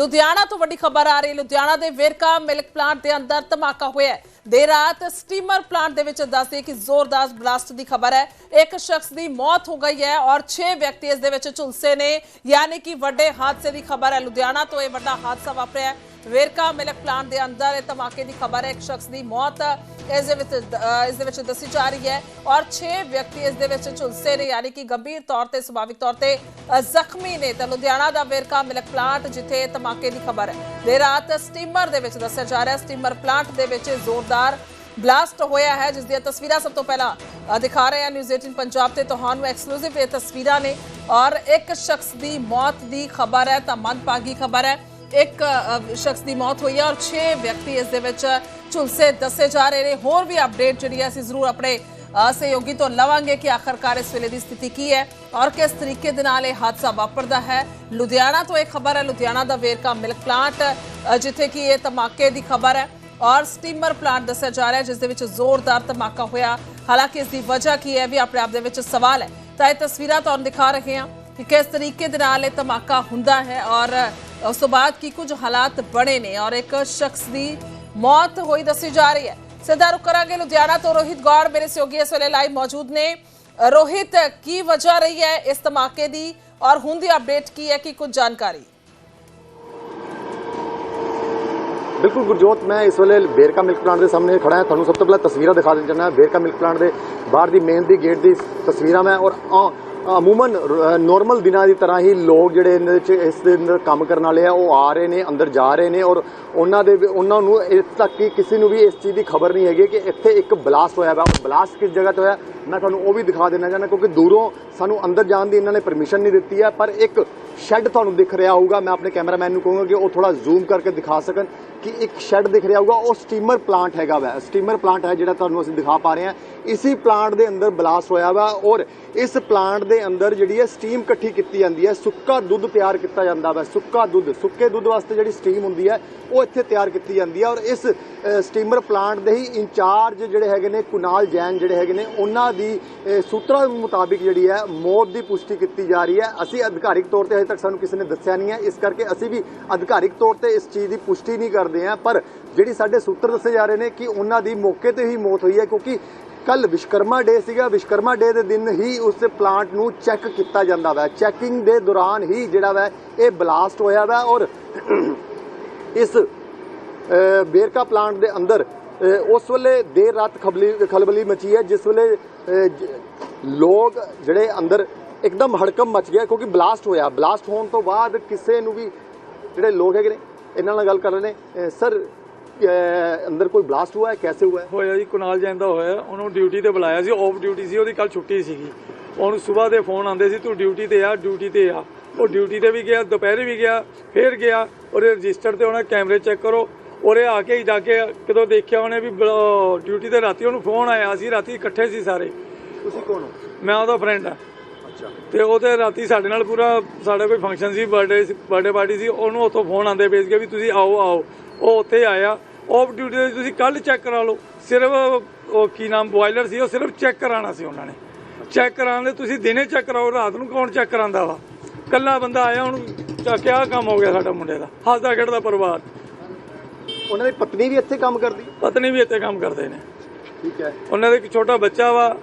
ਲੁਧਿਆਣਾ ਤੋਂ ਵੱਡੀ ਖਬਰ ਆ ਰਹੀ ਲੁਧਿਆਣਾ ਦੇ ਵੇਰਕਾ ਮਿਲਕ ਪਲਾਂਟ ਦੇ ਅੰਦਰ ਧਮਾਕਾ ਹੋਇਆ ਦੇਰ ਰਾਤ ਸਟੀਮਰ ਪਲਾਂਟ ਦੇ ਵਿੱਚ ਦੱਸਦੇ ਕਿ ਜ਼ੋਰਦਾਰ ਬਲਾਸਟ ਦੀ ਖਬਰ ਹੈ। ਇੱਕ ਸ਼ਖਸ ਦੀ ਮੌਤ ਹੋ ਗਈ ਹੈ ਔਰ 6 ਵਿਅਕਤੀ ਇਸ ਦੇ ਵਿੱਚ ਝੁਲਸੇ ਨੇ। ਯਾਨੀ ਕਿ ਵੱਡੇ ਹਾਦਸੇ ਦੀ ਖਬਰ ਹੈ। ਲੁਧਿਆਣਾ ਤੋਂ ਇਹ ਵੱਡਾ ਹਾਦਸਾ ਵਾਪਰਿਆ ਹੈ। ਵੇਰਕਾ ਮਿਲਕ ਪਲਾਂਟ ਦੇ ਅੰਦਰ ਇਹ ਧਮਾਕੇ ਦੀ ਖਬਰ ਹੈ। ਇੱਕ ਸ਼ਖਸ ਦੀ ਮੌਤ ਇਸ ਦੇ ਵਿੱਚ ਅ, ਇਸ ਦੇ ਵਿੱਚ ਦੱਸੀ ਜਾ ਰਹੀ ਹੈ ਔਰ 6 ਵਿਅਕਤੀ ਇਸ ਦੇ ਵਿੱਚ ਝੁਲਸੇ ਨੇ ਯਾਨੀ ਕਿ ਗੰਭੀਰ ਤੌਰ ਤੇ ਸੁਭਾਵਿਕ ਤੌਰ ਤੇ ਜ਼ਖਮੀ ਨੇ। ਤਾਂ ਲੁਧਿਆਣਾ ਦਾ ਵੇਰਕਾ ਮਿਲਕ ਪਲਾਂਟ ਜਿੱਥੇ ਇਹ ਧਮਾਕੇ ਦੀ ਖਬਰ ਹੈ। ਦੇਰ ਰਾਤ ਸਟੀਮਰ ਦੇ ਵਿੱਚ ਦੱਸਿਆ ਜਾ ਰਿਹਾ ਸਟੀਮਰ ਪਲਾਂਟ ਦੇ ਵਿੱਚ ਜ਼ੋਰਦਾਰ ਬਲਾਸਟ ਹੋਇਆ ਹੈ ਜਿਸ ਦੀਆਂ ਤਸਵੀਰਾਂ ਸਭ ਤੋਂ ਪਹਿਲਾਂ ਦਿਖਾ ਰਹੇ ਹਾਂ। ਨਿਊਜ਼ 18 ਪੰਜਾਬ ਤੇ ਤੁਹਾਨੂੰ ਐਕਸਕਲੂਸਿਵ ਇਹ ਤਸਵੀਰਾਂ ਨੇ। ਔਰ ਇੱਕ ਸ਼ਖਸ ਦੀ ਮੌਤ ਦੀ ਖਬਰ ਹੈ ਤਾਂ ਮੰਦਭਾਗੀ ਖਬਰ ਹੈ। ਇੱਕ ਸ਼ਖਸ ਦੀ ਮੌਤ ਹੋਈ ਹੈ ਔਰ 6 ਵਿਅਕਤੀ ਇਸ ਦੇ ਵਿੱਚ ਝੁਲਸੇ ਦੱਸੇ ਜਾ ਰਹੇ ਨੇ। ਹੋਰ ਵੀ ਅਪਡੇਟ ਜਿਹੜੀ ਹੈ ਅਸੀਂ ਜ਼ਰੂਰ ਆਪਣੇ ਸਹਿਯੋਗੀ ਤੋਂ ਲਵਾਂਗੇ ਕਿ ਆਖਰਕਾਰ ਇਸ ਵੇਲੇ ਦੀ ਸਥਿਤੀ ਕੀ ਹੈ ਔਰ ਕਿਸ ਤਰੀਕੇ ਦੇ ਨਾਲ ਇਹ ਹਾਦਸਾ ਵਾਪਰਦਾ ਹੈ। ਲੁਧਿਆਣਾ ਤੋਂ ਇਹ ਖਬਰ ਹੈ, ਲੁਧਿਆਣਾ ਦਾ ਵੇਰਕਾ ਮਿਲਕ ਪਲਾਂਟ ਜਿੱਥੇ ਕਿ ਇਹ ਧਮਾਕੇ ਦੀ ਖਬਰ ਹੈ ਔਰ ਸਟੀਮਰ ਪਲਾਂਟ ਦੱਸਿਆ ਜਾ ਰਿਹਾ ਜਿਸ ਦੇ ਵਿੱਚ ਜ਼ੋਰਦਾਰ ਧਮਾਕਾ ਹੋਇਆ। ਹਾਲਾਂਕਿ ਇਸ ਦੀ ਵਜ੍ਹਾ ਕੀ ਹੈ ਵੀ ਆਪਣੇ ਆਪ ਦੇ ਵਿੱਚ ਸਵਾਲ ਹੈ। ਤਾਂ ਇਹ ਤਸਵੀਰਾਂ ਤੁਹਾਨੂੰ ਦਿਖਾ ਰਹੇ ਹਾਂ ਕਿ ਕਿਸ ਤਰੀਕੇ ਦੇ ਨਾਲ ਇਹ ਧਮਾਕਾ ਹੁੰਦਾ ਹੈ ਔਰ ਉਸ ਤੋਂ ਬਾਅਦ ਕੀ ਕੁਝ ਹਾਲਾਤ ਬਣੇ ਨੇ ਔਰ ਇੱਕ ਸ਼ਖਸ ਦੀ ਮੌਤ ਹੋਈ ਦੱਸੀ ਜਾ ਰਹੀ ਹੈ। ਸਿੱਧਾ ਰੁਕ ਕਰਾਂਗੇ ਲੁਧਿਆਣਾ ਤੋਂ ਰੋਹਿਤ ਗੌੜ ਮੇਰੇ ਸਹਿਯੋਗੀ ਇਸ ਵੇਲੇ ਲਾਈਵ ਮੌਜੂਦ ਨੇ। ਰੋਹਿਤ, ਕੀ ਵਜ੍ਹਾ ਰਹੀ ਹੈ ਇਸ ਧਮਾਕੇ ਦੀ ਔਰ ਹੁਣ ਦੀ ਅਪਡੇਟ ਕੀ ਹੈ, ਕੀ ਕੁਝ ਜਾਣਕਾਰੀ? ਬਿਲਕੁਲ ਗੁਰਜੋਤ, ਮੈਂ ਇਸ ਵੇਲੇ ਬੇਰਕਾ ਮਿਲਕ ਪਲਾਂਟ ਦੇ ਸਾਹਮਣੇ ਖੜਾ ਹਾਂ। ਤੁਹਾਨੂੰ ਸਭ ਤੋਂ ਪਹਿਲਾਂ ਤਸਵੀਰਾਂ ਦਿਖਾ ਦੇਣਾ ਚਾਹੁੰਦਾ ਬੇਰਕਾ ਮਿਲਕ ਪਲਾਂਟ ਦੇ ਬਾਹਰ ਦੀ ਮੇਨ ਦੀ ਗੇਟ ਦੀ ਤਸਵੀਰਾਂ ਮੈਂ ਔਰ ਅਮੂਮਨ ਨਾਰਮਲ ਦਿਨਾਂ ਦੀ ਤਰ੍ਹਾਂ ਹੀ ਲੋਕ ਜਿਹੜੇ ਇਹਨਾਂ ਵਿੱਚ ਇਸ ਦੇ ਅੰਦਰ ਕੰਮ ਕਰਨ ਵਾਲੇ ਆ, ਉਹ ਆ ਰਹੇ ਨੇ, ਅੰਦਰ ਜਾ ਰਹੇ ਨੇ ਔਰ ਉਹਨਾਂ ਦੇ ਉਹਨਾਂ ਨੂੰ ਇਸ ਤੱਕ ਕਿ ਕਿਸੇ ਨੂੰ ਵੀ ਇਸ ਚੀਜ਼ ਦੀ ਖਬਰ ਨਹੀਂ ਹੈਗੀ ਕਿ ਇੱਥੇ ਇੱਕ ਬਲਾਸਟ ਹੋਇਆ ਵਾ। ਉਹ ਬਲਾਸਟ ਕਿਸ ਜਗ੍ਹਾ ਤੇ ਹੋਇਆ? ਮੈਂ ਤੁਹਾਨੂੰ ਉਹ ਵੀ ਦਿਖਾ ਦੇਣਾ ਚਾਹੁੰਦਾ ਕਿਉਂਕਿ ਦੂਰੋਂ ਸਾਨੂੰ ਅੰਦਰ ਜਾਣ ਦੀ ਇਹਨਾਂ ਨੇ ਪਰਮਿਸ਼ਨ ਨਹੀਂ ਦਿੱਤੀ ਹੈ, ਪਰ ਇੱਕ ਸ਼ੈੱਡ ਤੁਹਾਨੂੰ ਦਿਖ ਰਿਹਾ ਹੋਊਗਾ। ਮੈਂ ਆਪਣੇ ਕੈਮਰਾਮੈਨ ਨੂੰ ਕਹੂੰਗਾ ਕਿ ਉਹ ਥੋੜਾ ਜ਼ੂਮ ਕਰਕੇ ਦਿਖਾ ਸਕਣ ਕਿ ਇੱਕ ਸ਼ੈੱਡ ਦਿਖ ਰਿਹਾ ਹੋਊਗਾ। ਉਹ ਸਟੀਮਰ ਪਲਾਂਟ ਹੈਗਾ ਵਾ। ਸਟੀਮਰ ਪਲਾਂਟ ਹੈ ਜਿਹੜਾ ਤੁਹਾਨੂੰ ਅਸੀਂ ਦਿਖਾ ਪਾ ਰਹੇ ਹਾਂ। ਇਸੀ ਪਲਾਂਟ ਦੇ ਅੰਦਰ ਬਲਾਸਟ ਹੋਇਆ ਵਾ ਔਰ ਇਸ ਪਲਾਂਟ ਦੇ ਅੰਦਰ ਜਿਹੜੀ ਹੈ ਸਟੀਮ ਇਕੱਠੀ ਕੀਤੀ ਜਾਂਦੀ ਹੈ। ਸੁੱਕਾ ਦੁੱਧ ਤਿਆਰ ਕੀਤਾ ਜਾਂਦਾ ਵਾ। ਸੁੱਕਾ ਦੁੱਧ, ਸੁੱਕੇ ਦੁੱਧ ਵਾਸਤੇ ਜਿਹੜੀ ਸਟੀਮ ਹੁੰਦੀ ਹੈ, ਉਹ ਇੱਥੇ ਤਿਆਰ ਕੀਤੀ ਜਾਂਦੀ ਹੈ ਔਰ ਇਸ ਸਟੀਮਰ ਪਲਾਂਟ ਦੇ ਹੀ ਇੰਚਾਰਜ ਜਿਹੜੇ ਹੈਗੇ ਨੇ ਕੁਨਾਲ ਜੈਨ ਜਿਹੜੇ ਹੈਗੇ ਨੇ, ਉਹਨਾਂ ਦੀ ਸੂਤਰਾਂ ਮੁਤਾਬਿਕ ਜਿਹੜੀ ਹੈ ਮੌਤ ਦੀ ਪੁਸ਼ਟੀ ਕੀਤੀ ਜਾ ਰਹੀ ਹੈ। ਅਸੀਂ ਅਧਿਕਾਰਿਕ ਤੌਰ ਤੇ ਹਜੇ ਤੱਕ ਸਾਨੂੰ ਕਿਸੇ ਨੇ ਦੱਸਿਆ ਨਹੀਂ ਹੈ। ਇਸ ਕਰਕੇ ਅਸੀਂ ਵੀ ਅਧਿਕਾਰਿਕ ਤੌਰ ਤੇ ਇਸ ਚੀਜ਼ ਦੀ ਪੁਸ਼ਟੀ ਨਹੀਂ ਕਰਦੇ ਹਾਂ। ਪਰ ਜਿਹੜੀ ਸਾਡੇ ਸੂਤਰ ਦੱਸੇ ਜਾ ਰਹੇ ਨੇ ਕਿ ਉਹਨਾਂ ਦੀ ਮੌਕੇ ਤੇ ਹੀ ਮੌਤ ਹੋਈ ਹੈ ਕਿਉਂਕਿ ਕੱਲ ਵਿਸ਼ਕਰਮਾ ਡੇ ਸੀਗਾ। ਵਿਸ਼ਕਰਮਾ ਡੇ ਦੇ ਦਿਨ ਹੀ ਉਸ ਪਲਾਂਟ ਨੂੰ ਚੈੱਕ ਕੀਤਾ ਜਾਂਦਾ ਵਾ। ਚੈਕਿੰਗ ਦੇ ਦੌਰਾਨ ਹੀ ਜਿਹੜਾ ਵਾ ਇਹ ਬਲਾਸਟ ਹੋਇਆ ਵਾ ਔਰ ਇਸ ਅ, ਬੇਰਕਾ ਪਲਾਂਟ ਦੇ ਅੰਦਰ ਉਸ ਵੇਲੇ ਦੇਰ ਰਾਤ ਖਬਲੀ ਖਲਬਲੀ ਮਚੀ ਹੈ ਜਿਸ ਵੇਲੇ ਲੋਕ ਜਿਹੜੇ ਅੰਦਰ ਇੱਕਦਮ ਹੜਕਮ ਮਚ ਗਿਆ ਕਿਉਂਕਿ ਬਲਾਸਟ ਹੋਇਆ। ਬਲਾਸਟ ਹੋਣ ਤੋਂ ਬਾਅਦ ਕਿਸੇ ਨੂੰ ਵੀ ਜਿਹੜੇ ਲੋਕ ਹੈਗੇ ਨੇ, ਇਹਨਾਂ ਨਾਲ ਗੱਲ ਕਰ ਰਹੇ ਨੇ ਸਰ ਅੰਦਰ ਕੋਈ ਬਲਾਸਟ ਹੋਇਆ ਹੈ ਕੈਸੇ ਹੋਇਆ? ਹੋਇਆ ਜੀ, ਕੁਨਾਲ ਜੈਨ ਦਾ ਹੋਇਆ। ਉਹਨੂੰ ਡਿਊਟੀ ਤੇ ਬੁਲਾਇਆ ਸੀ ਆਫ ਡਿਊਟੀ ਸੀ, ਉਹਦੀ ਕੱਲ ਛੁੱਟੀ ਸੀਗੀ। ਉਹਨੂੰ ਸਵੇਰ ਦੇ ਫੋਨ ਆਉਂਦੇ ਸੀ, ਤੂੰ ਡਿਊਟੀ ਤੇ ਆ, ਡਿਊਟੀ ਤੇ ਆ। ਉਹ ਡਿਊਟੀ ਤੇ ਵੀ ਗਿਆ, ਦੁਪਹਿਰੇ ਵੀ ਗਿਆ, ਫੇਰ ਗਿਆ। ਉਹਦੇ ਰਜਿਸਟਰ ਤੇ ਉਹਨਾਂ ਕੈਮਰੇ ਚੈੱਕ ਕਰੋ ਉਹਦੇ ਆ ਕੇ ਹੀ ਜਾ ਕੇ ਕਿਦੋਂ ਦੇਖਿਆ ਉਹਨੇ ਵੀ ਡਿਊਟੀ ਤੇ ਰਾਤੀ ਉਹਨੂੰ ਫੋਨ ਆਇਆ ਸੀ ਰਾਤੀ ਇਕੱਠੇ ਸੀ ਸਾਰੇ। ਤੁਸੀਂ ਕੌਣ ਹੋ? ਮੈਂ ਉਹਦਾ ਫਰੈਂਡ ਆ। ਅੱਛਾ। ਤੇ ਉਹਦੇ ਰਾਤੀ ਸਾਡੇ ਨਾਲ ਪੂਰਾ ਸਾਡਾ ਕੋਈ ਫੰਕਸ਼ਨ ਸੀ ਬਰਥਡੇ ਬਰਥਡੇ ਪਾਰਟੀ ਸੀ ਉਹਨੂੰ ਉੱਥੋਂ ਫੋਨ ਆਂਦੇ ਪਏ ਸੀਗੇ ਵੀ ਤੁਸੀਂ ਆਓ ਆਓ। ਉਹ ਉੱਥੇ ਆਇਆ। ਆਫ ਡਿਊਟੀ ਤੇ ਤੁਸੀਂ ਕੱਲ ਚੈੱਕ ਕਰਾ ਲਓ। ਸਿਰਫ ਉਹ ਕੀ ਨਾਮ ਬੋਇਲਰ ਸੀ ਉਹ ਸਿਰਫ ਚੈੱਕ ਕਰਾਉਣਾ ਸੀ ਉਹਨਾਂ ਨੇ। ਚੈੱਕ ਕਰਾਉਣ ਦੇ ਤੁਸੀਂ ਦਿਨੇ ਚੈੱਕ ਕਰਾਓ ਰਾਤ ਨੂੰ ਕੌਣ ਚੈੱਕ ਕਰਾਂਦਾ ਵਾ? ਕੱਲਾ ਬੰਦਾ ਆਇਆ ਉਹਨੂੰ ਚੱਕਿਆ ਕੰਮ ਹੋ ਗਿਆ ਸਾਡਾ ਮੁੰਡੇ ਦਾ। ਹੱਸਦਾ ਖੇਡਦਾ ਪਰਿਵਾਰ। ਉਹਨਾਂ ਦੀ ਪਤਨੀ ਵੀ ਇੱਥੇ ਕੰਮ ਕਰਦੀ? ਪਤਨੀ ਵੀ ਇੱਥੇ ਕੰਮ ਕਰਦੇ ਨੇ। ਠੀਕ ਹੈ। ਉਹਨਾਂ ਦੇ ਇੱਕ ਛੋਟਾ ਬੱਚਾ ਵਾ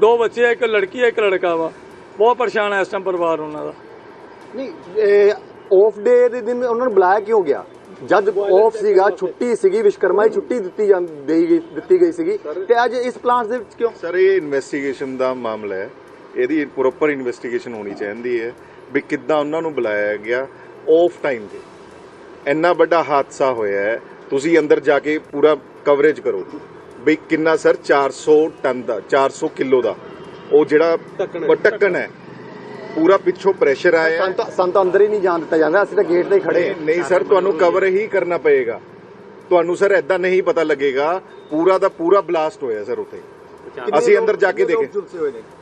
ਦੋ ਬੱਚੇ ਆ ਇੱਕ ਲੜਕੀ ਆ ਇੱਕ ਲੜਕਾ ਵਾ। ਬਹੁਤ ਪਰੇਸ਼ਾਨ ਹੈ ਇਸ ਟਾਈਮ ਪਰਿਵਾਰ ਉਹਨਾਂ ਦਾ। ਨਹੀਂ ਆਫ ਡੇ ਦੇ ਦਿਨ ਉਹਨਾਂ ਨੂੰ ਬੁਲਾਇਆ ਕਿਉਂ ਗਿਆ? ਜਦ ਆਫ ਸੀਗਾ ਛੁੱਟੀ ਸੀਗੀ ਵਿਸ਼ਕਰਮਾ ਦੀ ਛੁੱਟੀ ਦਿੱਤੀ ਜਾਂਦੀ ਗਈ ਦਿੱਤੀ ਗਈ ਸੀਗੀ। ਤੇ ਅੱਜ ਇਸ ਪਲਾਂਟ ਦੇ ਵਿੱਚ ਕਿਉਂ? ਸਰ ਇਹ ਇਨਵੈਸਟੀਗੇਸ਼ਨ ਦਾ ਮਾਮਲਾ ਹੈ। ਇਹਦੀ ਪ੍ਰੋਪਰ ਇਨਵੈਸਟੀਗੇਸ਼ਨ ਹੋਣੀ ਚਾਹੀਦੀ ਹੈ ਵੀ ਕਿੱਦਾਂ ਉਹਨਾਂ ਨੂੰ ਬੁਲਾਇਆ ਗਿਆ ਆਫ ਟਾਈਮ ਤੇ। ਇੰਨਾ ਵੱਡਾ ਹਾਦਸਾ ਹੋਇਆ ਹੈ ਤੁਸੀਂ ਅੰਦਰ ਜਾ ਕੇ ਪੂਰਾ ਕਵਰੇਜ ਕਰੋ। ਵੀ ਕਿੰਨਾ ਸਰ 400 ਟਨ ਦਾ 400 ਕਿਲੋ ਦਾ। ਉਹ ਜਿਹੜਾ ਢੱਕਣ ਹੈ। ਪੂਰਾ ਪਿੱਛੋਂ ਪ੍ਰੈਸ਼ਰ ਆਇਆ ਸਾਨੂੰ ਤਾਂ ਸਾਨੂੰ ਤਾਂ ਅੰਦਰ ਹੀ ਨਹੀਂ ਜਾਣ ਦਿੱਤਾ ਜਾਂਦਾ ਅਸੀਂ ਤਾਂ ਗੇਟ ਤੇ ਹੀ ਖੜੇ ਨਹੀਂ ਨਹੀਂ ਸਰ ਤੁਹਾਨੂੰ ਕਵਰ ਹੀ ਕਰਨਾ ਪਏਗਾ। ਤੁਹਾਨੂੰ ਸਰ ਐਦਾਂ ਨਹੀਂ ਪਤਾ ਲੱਗੇਗਾ। ਪੂਰਾ ਦਾ ਪੂਰਾ ਬਲਾਸਟ ਹੋਇਆ ਸਰ ਉੱਥੇ। ਅਸੀਂ ਅੰਦਰ ਜਾ ਕੇ ਦੇਖੇ।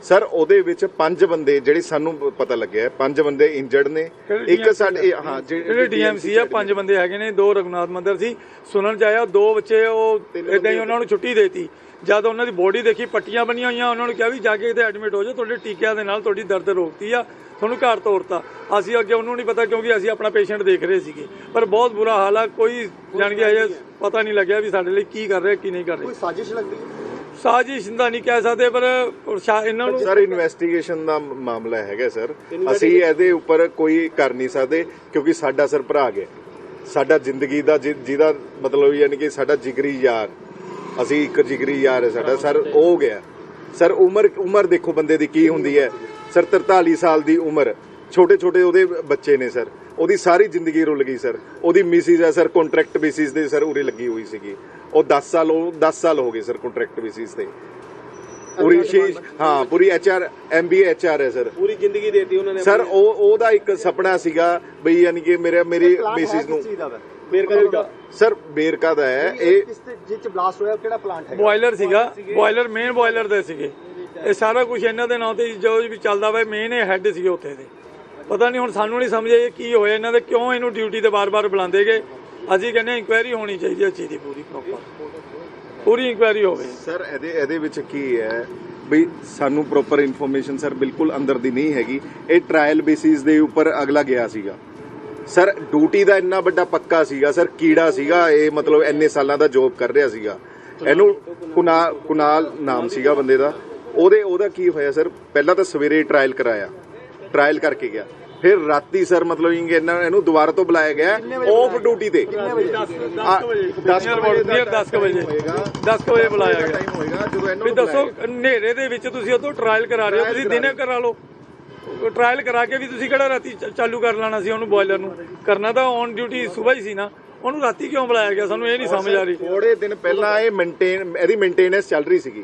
ਸਰ ਉਹਦੇ ਵਿੱਚ ਪੰਜ ਬੰਦੇ ਜਿਹੜੇ ਸਾਨੂੰ ਪਤਾ ਲੱਗਿਆ ਪੰਜ ਬੰਦੇ ਇੰਜਰਡ ਨੇ। ਇੱਕ ਸਾਡੇ ਹਾਂ ਜਿਹੜੇ ਡੀਐਮਸੀ ਆ? ਪੰਜ ਬੰਦੇ ਹੈਗੇ ਨੇ ਦੋ ਰਘੁਨਾਥ ਮੰਦਰ ਸੀ। ਸੁਣਨ ਚ ਆਇਆ ਦੋ ਬੱਚੇ ਉਹ ਇਦਾਂ ਹੀ ਉਹਨਾਂ ਨੂੰ ਛੁੱਟੀ ਦੇਤੀ। ਜਦ ਉਹਨਾਂ ਦੀ ਬੋਡੀ ਦੇਖੀ ਪੱਟੀਆਂ ਬਣੀਆਂ ਹੋਈਆਂ ਉਹਨਾਂ ਨੂੰ ਕਿਹਾ ਵੀ ਜਾ ਕੇ ਇੱਥੇ ਐਡਮਿਟ ਹੋ ਜਾਓ ਤੁਹਾਡੇ ਟੀਕਿਆਂ ਦੇ ਨਾਲ ਤੁਹਾਡੀ ਦਰਦ ਰੋਕਤੀ ਆ ਤੁਹਾਨੂੰ ਘਰ ਤੋਰਤਾ। ਅਸੀਂ ਅੱਗੇ ਉਹਨੂੰ ਨਹੀਂ ਪਤਾ ਕਿਉਂਕਿ ਅਸੀਂ ਆਪਣਾ ਪੇਸ਼ੈਂਟ ਦੇਖ ਰਹੇ ਸੀਗੇ। ਪਰ ਬਹੁਤ ਬੁਰਾ ਹਾਲ ਆ ਕੋਈ ਜਾਣ ਕੇ ਪਤਾ ਨਹੀਂ ਲੱਗਿਆ ਵੀ ਸਾਡੇ ਲਈ ਕੀ ਕਰ ਰਿਹਾ ਕੀ ਨਹੀਂ ਕਰ ਕੋਈ ਰਿਹਾ ਸਾਜ਼ਿਸ਼ ਲੱਗਦੀ ਹੈ? ਸਾਜ਼ਿਸ਼ ਦਾ ਨਹੀਂ ਕਹਿ ਸਕਦੇ ਪਰ ਇਹਨਾਂ ਨੂੰ ਸਰ ਇਨਵੈਸਟੀਗੇਸ਼ਨ ਦਾ ਮਾਮਲਾ ਹੈਗਾ ਸਰ ਅਸੀਂ ਇਹਦੇ ਉੱਪਰ ਕੋਈ ਕਰ ਨਹੀਂ ਸਕਦੇ ਕਿਉਂਕਿ ਸਾਡਾ ਸਰ ਭਰਾ ਗਿਆ। ਸਾਡਾ ਜ਼ਿੰਦਗੀ ਦਾ ਜਿ- ਜਿਹਦਾ ਮਤਲਬ ਯਾਨੀ ਕਿ ਸਾਡਾ ਜਿਗਰੀ ਯਾਰ। ਅਸੀਂ ਇੱਕ ਜਿਗਰੀ ਯਾਰ ਹੈ ਸਾਡਾ। ਸਰ ਉਹ ਗਿਆ। ਸਰ ਉਮਰ ਉਮਰ ਦੇਖੋ ਬੰਦੇ ਦੀ ਕੀ ਹੁੰਦੀ ਹੈ। ਸਰ 43 ਸਾਲ ਦੀ ਉਮਰ। ਛੋਟੇ ਛੋਟੇ ਉਹਦੇ ਬੱਚੇ ਨੇ ਸਰ ਉਹਦੀ ਸਾਰੀ ਜ਼ਿੰਦਗੀ ਰੁੱਲ ਗਈ ਸਰ ਉਹਦੀ ਮਿਸਿਸ ਹੈ ਸਰ ਕੰਟਰੈਕਟ ਬੇਸਿਸ ਦੇ ਸਰ ਉਰੇ ਲੱਗੀ ਹੋਈ ਸੀਗੀ। ਉਹ 10 ਸਾਲ ਉਹ 10 ਸਾਲ ਹੋ ਗਏ ਸਰ ਕੰਟਰੈਕਟ ਬੇਸਿਸ ਤੇ। ਪੂਰੀ ਸ਼ੀਸ਼ ਹਾਂ ਪੂਰੀ ਐਚਆਰ ਐਮਬੀਏ ਐਚਆਰ ਹੈ ਸਰ। ਪੂਰੀ ਜ਼ਿੰਦਗੀ ਦੇਤੀ ਉਹਨਾਂ ਨੇ ਸਰ ਉਹ ਉਹਦਾ ਇੱਕ ਸੁਪਨਾ ਸੀਗਾ ਬਈ ਯਾਨੀ ਕਿ ਮੇਰੇ ਮੇਰੀ ਮਿਸਿਸ ਨੂੰ। ਬੇਰਕਾ ਦਾ ਸਰ ਬੇਰਕਾ ਦਾ ਹੈ। ਇਹ ਕਿਸ ਤੇ ਜਿਸ ਚ ਬਲਾਸਟ ਹੋਇਆ ਉਹ ਕਿਹੜਾ ਪਲਾਂਟ ਹੈਗਾ? ਬੋਇਲਰ ਸੀਗਾ। ਬੋਇਲਰ ਮੇਨ ਬੋਇਲਰ ਦੇ ਸੀਗੇ। ਇਹ ਸਾਰਾ ਕੁਝ ਇਹਨਾਂ ਦੇ ਨਾਂ ਤੇ ਜੋ ਵੀ ਚੱਲਦਾ ਵਾ ਮੇਨ ਇਹ ਹੈੱਡ ਸੀਗੇ ਉੱਥੇ ਦੇ। ਪਤਾ ਨਹੀਂ ਹੁਣ ਸਾਨੂੰ ਨਹੀਂ ਸਮਝ ਇਹ ਕੀ ਹੋਇਆ ਇਹਨਾਂ ਦੇ ਕਿਉਂ ਇਹਨੂੰ ਡਿਊਟੀ ਤੇ ਬਾਰ-ਬਾਰ ਬੁਲਾਉਂਦੇ ਗਏ? ਅਸੀਂ ਕਹਿੰਦੇ ਇਨਕੁਆਇਰੀ ਹੋਣੀ ਚਾਹੀਦੀ ਹੈ ਚੀਜ਼ ਦੀ ਪੂਰੀ ਪ੍ਰੋਪਰ ਪੂਰੀ ਇਨਕੁਆਇਰੀ ਹੋਵੇ। ਸਰ ਇਹਦੇ ਇਹਦੇ ਵਿੱਚ ਕੀ ਹੈ ਬਈ ਸਾਨੂੰ ਪ੍ਰੋਪਰ ਇਨਫੋਰਮੇਸ਼ਨ ਸਰ ਬਿਲਕੁਲ ਅੰਦਰ ਦੀ ਨਹੀਂ ਹੈਗੀ। ਇਹ ਟ੍ਰਾਇਲ ਬੇਸਿਸ ਦੇ ਉੱਪਰ ਅਗਲਾ ਗਿਆ ਸੀਗਾ। ਸਰ ਡਿਊਟੀ ਦਾ ਇੰਨਾ ਵੱਡਾ ਪੱਕਾ ਸੀਗਾ ਸਰ ਕੀੜਾ ਸੀਗਾ, ਇਹ ਮਤਲਬ ਇੰਨੇ ਸਾਲਾਂ ਦਾ ਜੋਬ ਕਰ ਰਿਹਾ ਸੀਗਾ। ਇਹਨੂੰ ਕੁਨਾਲ ਕੁਨਾਲ ਨਾਮ ਸੀਗਾ ਬੰਦੇ ਦਾ। ਉਹਦੇ ਉਹਦਾ ਕੀ ਹੋਇਆ ਸਰ ਪਹਿਲਾਂ ਤਾਂ ਸਵੇਰੇ ਟ੍ਰਾਇਲ ਕਰਾਇਆ। ਟ੍ਰਾਇਲ ਕਰਕੇ ਗਿਆ। ਫਿਰ ਰਾਤੀ ਸਰ ਮਤਲਬ ਇਹ ਇਹਨਾਂ ਇਹਨੂੰ ਦੁਬਾਰਾ ਤੋਂ ਬੁਲਾਇਆ ਗਿਆ ਆਫ ਡਿਊਟੀ ਤੇ। 10 ਵਜੇ? ਨੀਅਰ 10 ਵਜੇ? 10 ਵਜੇ ਬੁਲਾਇਆ ਗਿਆ। ਟਾਈਮ ਹੋਏਗਾ ਜਦੋਂ ਇਹਨੂੰ ਵੀ ਦੱਸੋ ਹਨੇਰੇ ਦੇ ਵਿੱਚ ਤੁਸੀਂ ਉਦੋਂ ਟ੍ਰਾਇਲ ਕਰਾ ਰਹੇ ਹੋ ਤੁਸੀਂ ਦਿਨੇ ਕਰਾ ਲਓ। ਟ੍ਰਾਇਲ ਕਰਾ ਕੇ ਵੀ ਤੁਸੀਂ ਕਿਹੜਾ ਰਾਤੀ ਚਾਲੂ ਕਰ ਲੈਣਾ ਸੀ ਉਹਨੂੰ ਬੋਇਲਰ ਨੂੰ? ਕਰਨਾ ਤਾਂ ਔਨ ਡਿਊਟੀ ਸਵੇਰ ਹੀ ਸੀ ਨਾ। ਉਹਨੂੰ ਰਾਤੀ ਕਿਉਂ ਬੁਲਾਇਆ ਗਿਆ? ਸਾਨੂੰ ਇਹ ਨਹੀਂ ਸਮਝ ਆ ਰਹੀ। ਥੋੜੇ ਦਿਨ ਪਹਿਲਾਂ ਇਹ ਮੇਨਟੇਨ ਇਹਦੀ ਮੇਨਟੇਨੈਂਸ ਚੱਲ ਰਹੀ ਸੀਗੀ।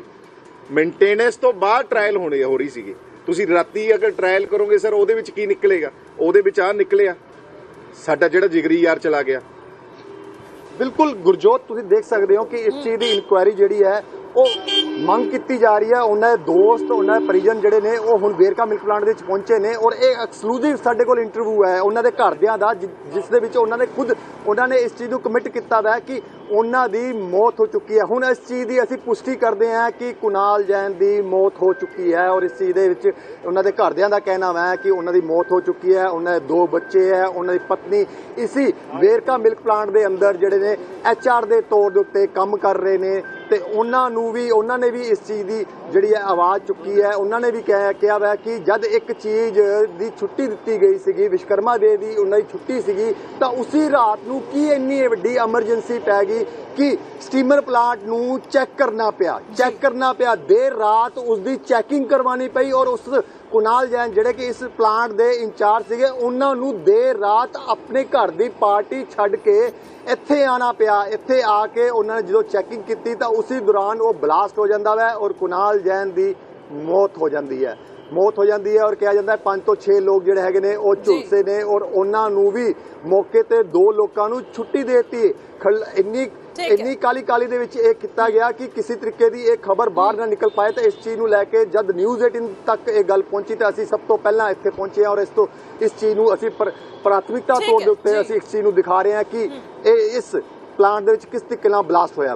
ਮੇਨਟੇਨੈਂਸ ਤੋਂ ਬਾਅਦ ਟ੍ਰਾਇਲ ਹੋਣੀ ਹੋ ਰਹੀ ਸੀਗੀ। ਤੁਸੀਂ ਰਾਤੀ ਅਗਰ ਟ੍ਰਾਇਲ ਕਰੋਗੇ ਸਰ ਉਹਦੇ ਵਿੱਚ ਕੀ ਨਿਕਲੇਗਾ? ਉਹਦੇ ਵਿੱਚ ਆ ਨਿਕਲਿਆ। ਸਾਡਾ ਜਿਹੜਾ ਜਿਗਰੀ ਯਾਰ ਚਲਾ ਗਿਆ। ਬਿਲਕੁਲ ਗੁਰਜੋਤ ਤੁਸੀਂ ਦੇਖ ਸਕਦੇ ਹੋ ਕਿ ਇਸ ਚੀਜ਼ ਦੀ ਇਨਕੁਆਇਰੀ ਜਿਹੜੀ ਹੈ ਉਹ ਮੰਗ ਕੀਤੀ ਜਾ ਰਹੀ ਹੈ, ਉਹਨਾਂ ਦੇ ਦੋਸਤ, ਉਹਨਾਂ ਦੇ ਪਰਿਜਨ ਜਿਹੜੇ ਨੇ, ਉਹ ਹੁਣ ਵੇਰਕਾ ਮਿਲਕ ਪਲਾਂਟ ਦੇ ਵਿੱਚ ਪਹੁੰਚੇ ਨੇ ਔਰ ਇਹ ਐਕਸਕਲੂਸਿਵ ਸਾਡੇ ਕੋਲ ਇੰਟਰਵਿਊ ਹੈ, ਉਹਨਾਂ ਦੇ ਘਰਦਿਆਂ ਦਾ, ਜਿ- ਜਿਸ ਦੇ ਵਿੱਚ ਉਹਨਾਂ ਨੇ ਖੁਦ, ਉਹਨਾਂ ਨੇ ਇਸ ਚੀਜ਼ ਨੂੰ ਕਮਿਟ ਕੀਤਾ ਹੈ ਕਿ ਉਹਨਾਂ ਦੀ ਮੌਤ ਹੋ ਚੁੱਕੀ ਹੈ। ਹੁਣ ਇਸ ਚੀਜ਼ ਦੀ ਅਸੀਂ ਪੁਸ਼ਟੀ ਕਰਦੇ ਹਾਂ ਕਿ ਕੁਨਾਲ ਜੈਨ ਦੀ ਮੌਤ ਹੋ ਚੁੱਕੀ ਹੈ ਔਰ ਇਸ ਚੀਜ਼ ਦੇ ਵਿੱਚ ਉਹਨਾਂ ਦੇ ਘਰਦਿਆਂ ਦਾ ਕਹਿਣਾ ਹੈ ਕਿ ਉਹਨਾਂ ਦੀ ਮੌਤ ਹੋ ਚੁੱਕੀ ਹੈ, ਉਹਨਾਂ ਦੇ ਦੋ ਬੱਚੇ ਹੈ, ਉਹਨਾਂ ਦੀ ਪਤਨੀ, ਇਸੀ ਵੇਰਕਾ ਮਿਲਕ ਪਲਾਂਟ ਦੇ ਅੰਦਰ ਜਿਹੜੇ ਨੇ ਐਚਆਰ ਦੇ ਤੌਰ ਦੇ ਉੱਤੇ ਕੰਮ ਕਰ ਰਹੇ ਨੇ। ਤੇ ਉਹਨਾਂ ਨੂੰ ਵੀ ਉਹਨਾਂ ਨੇ ਵੀ ਇਸ ਚੀਜ਼ ਦੀ ਜਿਹੜੀ ਹੈ ਆਵਾਜ਼ ਚੁੱਕੀ ਹੈ। ਉਹਨਾਂ ਨੇ ਵੀ ਕਿਹਾ ਕਿਹਾ ਵਾ ਕਿ ਜਦ ਇੱਕ ਚੀਜ਼ ਦੀ ਛੁੱਟੀ ਦਿੱਤੀ ਗਈ ਸੀਗੀ ਵਿਸ਼ਕਰਮਾ ਦੇ ਦੀ ਉਹਨਾਂ ਦੀ ਛੁੱਟੀ ਸੀਗੀ ਤਾਂ ਉਸੇ ਰਾਤ ਨੂੰ ਕੀ ਇੰਨੀ ਵੱਡੀ ਐਮਰਜੈਂਸੀ ਪੈ ਗਈ ਕਿ ਸਟੀਮਰ ਪਲਾਂਟ ਨੂੰ ਚੈੱਕ ਕਰਨਾ ਪਿਆ। ਚੈੱਕ ਕਰਨਾ ਪਿਆ। ਦੇਰ ਰਾਤ ਉਸ ਦੀ ਚੈਕਿੰਗ ਕਰਵਾਉਣੀ ਪਈ ਔਰ ਉਸ ਕੁਨਾਲ ਜੈਨ ਜਿਹੜੇ ਕਿ ਇਸ ਪਲਾਂਟ ਦੇ ਇੰਚਾਰਜ ਸੀਗੇ, ਉਹਨਾਂ ਨੂੰ ਦੇਰ ਰਾਤ ਆਪਣੇ ਘਰ ਦੀ ਪਾਰਟੀ ਛੱਡ ਕੇ ਇੱਥੇ ਆਣਾ ਪਿਆ। ਇੱਥੇ ਆ ਕੇ ਉਹਨਾਂ ਨੇ ਜਦੋਂ ਚੈਕਿੰਗ ਕੀਤੀ ਤਾਂ ਉਸੇ ਦੌਰਾਨ ਉਹ ਬਲਾਸਟ ਹੋ ਜਾਂਦਾ ਹੈ ਔਰ ਕੁਨਾਲ ਜੈਨ ਦੀ ਮੌਤ ਹੋ ਜਾਂਦੀ ਹੈ। ਮੌਤ ਹੋ ਜਾਂਦੀ ਹੈ ਔਰ ਕਿਹਾ ਜਾਂਦਾ ਹੈ 5 ਤੋਂ 6 ਲੋਕ ਜਿਹੜੇ ਹੈਗੇ ਨੇ ਉਹ ਝੁਲਸੇ ਨੇ ਔਰ ਉਹਨਾਂ ਨੂੰ ਵੀ ਮੌਕੇ ਤੇ ਦੋ ਲੋਕਾਂ ਨੂੰ ਛੁੱਟੀ ਦੇਤੀ। ਇੰਨੀ। ਇੰਨੀ ਕਾਲੀ ਕਾਲੀ ਦੇ ਵਿੱਚ ਇਹ ਕੀਤਾ ਗਿਆ ਕਿ ਕਿਸੇ ਤਰੀਕੇ ਦੀ ਇਹ ਖਬਰ ਬਾਹਰ ਨਾ ਨਿਕਲ ਪਾਏ ਤਾਂ ਇਸ ਚੀਜ਼ ਨੂੰ ਲੈ ਕੇ ਜਦ ਨਿਊਜ਼ 18 ਤੱਕ ਇਹ ਗੱਲ ਪਹੁੰਚੀ ਤਾਂ ਅਸੀਂ ਸਭ ਤੋਂ ਪਹਿਲਾਂ ਇੱਥੇ ਪਹੁੰਚੇ ਹਾਂ ਔਰ ਇਸ ਤੋਂ ਇਸ ਚੀਜ਼ ਨੂੰ ਅਸੀਂ ਪ੍ਰ- ਪ੍ਰਾਥਮਿਕਤਾ ਤੌਰ ਦੇ ਉੱਤੇ। ਅਸੀਂ ਇਸ ਚੀਜ਼ ਨੂੰ ਦਿਖਾ ਰਹੇ ਹਾਂ ਕਿ ਇਹ ਇਸ ਪਲਾਂਟ ਦੇ ਵਿੱਚ ਕਿਸ ਤਰੀਕੇ ਨਾਲ ਬਲਾਸਟ ਹੋਇਆ